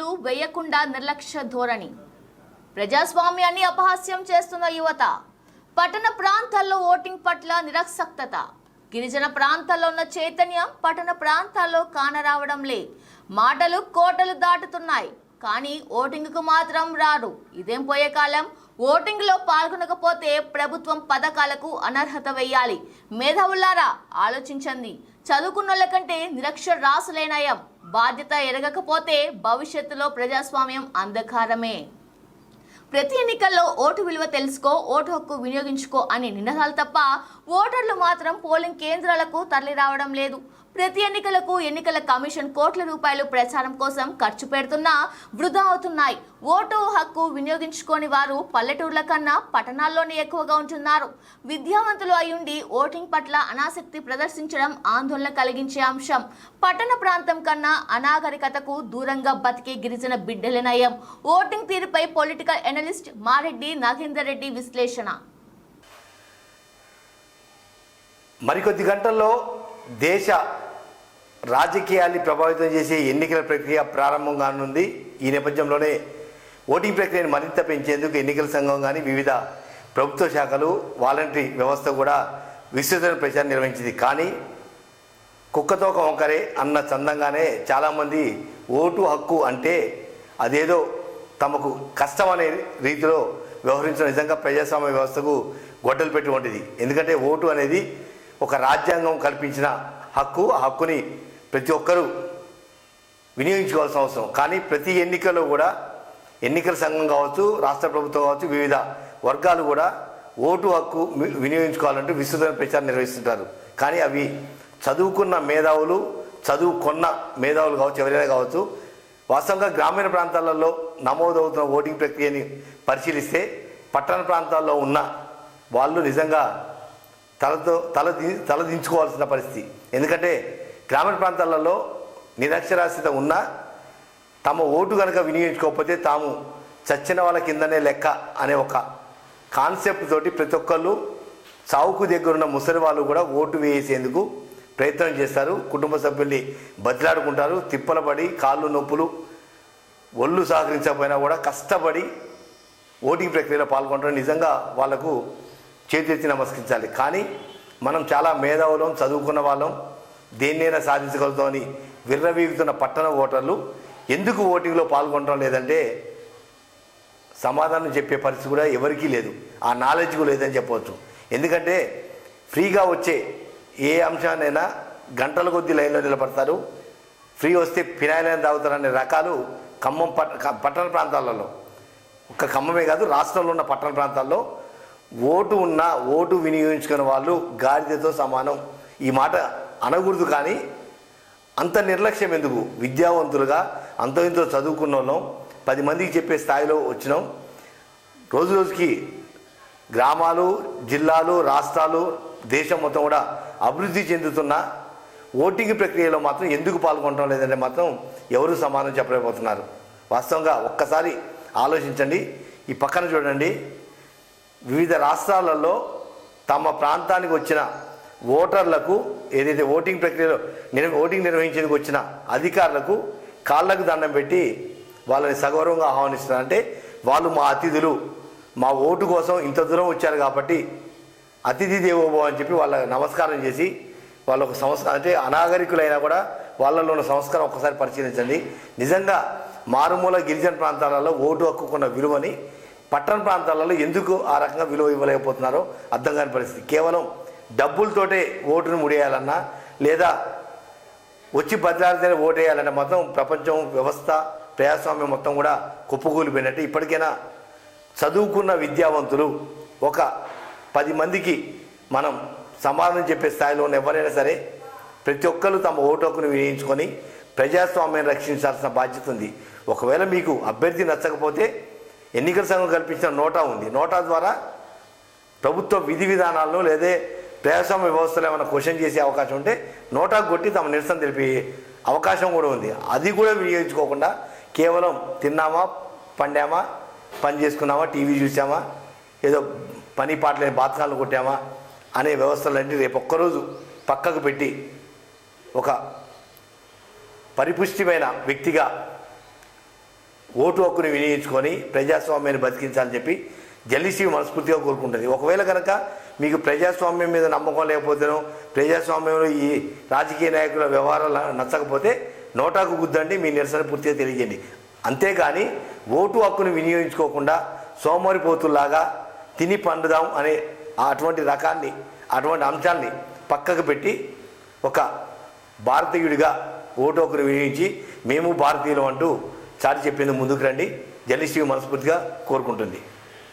వేయకుండా నిర్లక్ష్య ధోరణి. ప్రజాస్వామ్యాన్ని అపహాస్యం చేస్తున్న యువత పట్టణ ప్రాంతాల్లో ఓటింగ్ పట్ల నిరసక్తత. గిరిజన ప్రాంతాల్లో ఉన్న చైతన్యం పట్టణ ప్రాంతాల్లో కానరావడం లే. మాటలు కోటలు దాటుతున్నాయి కానీ ఓటింగ్కు మాత్రం రారు. ఇదేం పోయే కాలం? ఓటింగ్లో పాల్గొనకపోతే ప్రభుత్వం పథకాలకు అనర్హత వేయాలి మేధావులారా ఆలోచించండి. చదువుకున్నోళ్ళ కంటే నిరక్షరాసులే రాసులేనయం బాధ్యత ఎరగకపోతే భవిష్యత్తులో ప్రజాస్వామ్యం అంధకారమే. ప్రతి ఎన్నికల్లో ఓటు విలువ తెలుసుకో ఓటు హక్కు వినియోగించుకో అనే నినాదాలు తప్ప ఓటర్లు మాత్రం పోలింగ్ కేంద్రాలకు తరలి రావడం లేదు. ప్రతి ఎన్నికలకు ఎన్నికల కమిషన్ కోట్ల రూపాయలు ప్రచారం కోసం ఖర్చు పెడుతున్నా వృధా అవుతున్నాయి. ఓటు హక్కు వినియోగించుకోని వారు పల్లెటూర్ల కన్నా పట్టణాల్లోనే ఎక్కువగా ఉంటున్నారు. విద్యావంతులు అయ్యుండి ఓటింగ్ పట్ల అనాసక్తి ప్రదర్శించడం ఆందోళన కలిగించే అంశం. పట్టణ ప్రాంతం కన్నా అనాగరికతకు దూరంగా బతికే గిరిజన బిడ్డల నయం. ఓటింగ్ తీరుపై పొలిటికల్ ఎనలిస్ట్ మారెడ్డి నాగేందర్ రెడ్డి విశ్లేషణ. మరికొద్ది గంటల్లో దేశ రాజకీయాల్ని ప్రభావితం చేసే ఎన్నికల ప్రక్రియ ప్రారంభం కానుంది. ఈ నేపథ్యంలోనే ఓటింగ్ ప్రక్రియను మరింత పెంచేందుకు ఎన్నికల సంఘం కానీ వివిధ ప్రభుత్వ శాఖలు వాలంటరీ వ్యవస్థ కూడా విస్తృతమైన ప్రచారం నిర్వహించింది. కానీ కుక్కతోక వంకరే అన్న చందంగానే చాలామంది ఓటు హక్కు అంటే అదేదో తమకు కష్టం అనే రీతిలో వ్యవహరించడం నిజంగా ప్రజాస్వామ్య వ్యవస్థకు గొడ్డలు పెట్టి వంటిది. ఎందుకంటే ఓటు అనేది ఒక రాజ్యాంగం కల్పించిన హక్కు. ఆ హక్కుని ప్రతి ఒక్కరూ వినియోగించుకోవాల్సిన అవసరం. కానీ ప్రతి ఎన్నికల్లో కూడా ఎన్నికల సంఘం కావచ్చు రాష్ట్ర ప్రభుత్వం కావచ్చు వివిధ వర్గాలు కూడా ఓటు హక్కు వినియోగించుకోవాలంటే వినియోగించుకోవాలంటూ విస్తృతమైన ప్రచారం నిర్వహిస్తుంటారు. కానీ అవి చదువుకున్న మేధావులు చదువుకున్న మేధావులు కావచ్చు ఎవరైనా కావచ్చు వాస్తవంగా గ్రామీణ ప్రాంతాలలో నమోదవుతున్న ఓటింగ్ ప్రక్రియని పరిశీలిస్తే పట్టణ ప్రాంతాల్లో ఉన్న వాళ్ళు నిజంగా తలతో తల తలదించుకోవాల్సిన పరిస్థితి. ఎందుకంటే గ్రామీణ ప్రాంతాలలో నిరక్షరాస్యత ఉన్నా తమ ఓటు కనుక వినియోగించుకోకపోతే తాము చచ్చిన వాళ్ళ కిందనే లెక్క అనే ఒక కాన్సెప్ట్ తోటి ప్రతి ఒక్కళ్ళు చావుకు దగ్గరున్న ముసలి వాళ్ళు కూడా ఓటు వేసేందుకు ప్రయత్నం చేస్తారు. కుటుంబ సభ్యుల్ని బతిలాడుకుంటారు. తిప్పలపడి కాళ్ళు నొప్పులు ఒళ్ళు సహకరించకపోయినా కూడా కష్టపడి ఓటింగ్ ప్రక్రియలో పాల్గొనడం నిజంగా వాళ్ళకు చేతి నమస్కరించాలి. కానీ మనం చాలా మేధావులం చదువుకున్న వాళ్ళం దేన్నైనా సాధించగలుగుతామని విర్రవీగుతున్న పట్టణ ఓటర్లు ఎందుకు ఓటింగ్లో పాల్గొనడం లేదంటే సమాధానం చెప్పే పరిస్థితి కూడా ఎవరికీ లేదు. ఆ నాలెడ్జ్ కూడా లేదని చెప్పవచ్చు. ఎందుకంటే ఫ్రీగా వచ్చే ఏ అంశాన్నైనా గంటల కొద్దీ లైన్లో నిలబడతారు. ఫ్రీ వస్తే ఫినాయిల్ తాగుతారనే రకాలు ఖమ్మం పట్టణ ప్రాంతాలలో. ఒక్క ఖమ్మమే కాదు రాష్ట్రంలో ఉన్న పట్టణ ప్రాంతాల్లో ఓటు ఉన్న ఓటు వినియోగించుకున్న వాళ్ళు గాడిదతో సమానం. ఈ మాట అనకూడదు కానీ అంత నిర్లక్ష్యం ఎందుకు? విద్యావంతులుగా అంతో ఇంతో చదువుకున్న వాళ్ళం పది మందికి చెప్పే స్థాయిలో వచ్చినాం. రోజు రోజుకి గ్రామాలు జిల్లాలు రాష్ట్రాలు దేశం మొత్తం కూడా అభివృద్ధి చెందుతున్న ఓటింగ్ ప్రక్రియలో మాత్రం ఎందుకు పాల్గొనడం లేదంటే మాత్రం ఎవరు సమానం చెప్పలేకపోతున్నారు. వాస్తవంగా ఒక్కసారి ఆలోచించండి. ఈ పక్కన చూడండి. వివిధ రాష్ట్రాలలో తమ ప్రాంతానికి వచ్చిన ఓటర్లకు ఏదైతే ఓటింగ్ ప్రక్రియలో నిర్ ఓటింగ్ నిర్వహించేందుకు వచ్చిన అధికారులకు కాళ్ళకు దండం పెట్టి వాళ్ళని సగౌరవంగా ఆహ్వానిస్తున్నారు అంటే వాళ్ళు మా అతిథులు. మా ఓటు కోసం ఇంత దూరం వచ్చారు కాబట్టి అతిథి దేవోభవ అని చెప్పి వాళ్ళ నమస్కారం చేసి వాళ్ళ ఒక సంస్కారం అంటే అనాగరికులైనా కూడా వాళ్ళలో ఉన్న సంస్కారం ఒక్కసారి పరిశీలించండి. నిజంగా మారుమూల గిరిజన ప్రాంతాలలో ఓటు హక్కుకున్న విలువని పట్టణ ప్రాంతాలలో ఎందుకు ఆ రకంగా విలువ ఇవ్వలేకపోతున్నారో అర్థం కాని పరిస్థితి. కేవలం డబ్బులతోటే ఓటును ముడేయాలన్నా లేదా వచ్చి బదిలాడితేనే ఓటేయాలంటే మొత్తం ప్రపంచం వ్యవస్థ ప్రజాస్వామ్యం మొత్తం కూడా కుప్పకూలిపోయినట్టు. ఇప్పటికైనా చదువుకున్న విద్యావంతులు ఒక పది మందికి మనం సమాధానం చెప్పే స్థాయిలో ఉన్న ఎవరైనా సరే ప్రతి ఒక్కరు తమ ఓటు హక్కును వినియోగించుకొని ప్రజాస్వామ్యాన్ని రక్షించాల్సిన బాధ్యత ఉంది. ఒకవేళ మీకు అభ్యర్థి నచ్చకపోతే ఎన్నికల సంఘం కల్పించిన నోటా ఉంది. నోటా ద్వారా ప్రభుత్వ విధి విధానాలను లేదా ప్రజాస్వామ్య వ్యవస్థలో ఏమైనా క్వశ్చన్ చేసే అవకాశం ఉంటే నోటా కొట్టి తమ నిరసన తెలిపే అవకాశం కూడా ఉంది. అది కూడా వినియోగించుకోకుండా కేవలం తిన్నామా పండామా పని చేసుకున్నామా టీవీ చూసామా ఏదో పని పాటలేని బాత్కాలను కొట్టామా అనే వ్యవస్థలన్నీ రేపు ఒక్కరోజు పక్కకు పెట్టి ఒక పరిపుష్టిమైన వ్యక్తిగా ఓటు హక్కుని వినియోగించుకొని ప్రజాస్వామ్యాన్ని బతికించాలని చెప్పి జల్లిసి మనస్ఫూర్తిగా కోరుకుంటుంది. ఒకవేళ కనుక మీకు ప్రజాస్వామ్యం మీద నమ్మకం లేకపోతేనో ప్రజాస్వామ్యంలో ఈ రాజకీయ నాయకుల వ్యవహారాలు నచ్చకపోతే నోటాకు గుద్దండి మీ నిరసన పూర్తిగా తెలియజేయండి. అంతేగాని ఓటు హక్కును వినియోగించుకోకుండా సోమరిపోతుల్లాగా తిని పండుదాం అనే అటువంటి రకాన్ని అటువంటి అంశాన్ని పక్కకు పెట్టి ఒక భారతీయుడిగా ఓటు హక్కును వినియోగించి మేము భారతీయులు అంటూ చాటి చెప్పేందుకు ముందుకు రండి. జర్నలిస్ట్ మనస్ఫూర్తిగా కోరుకుంటుంది.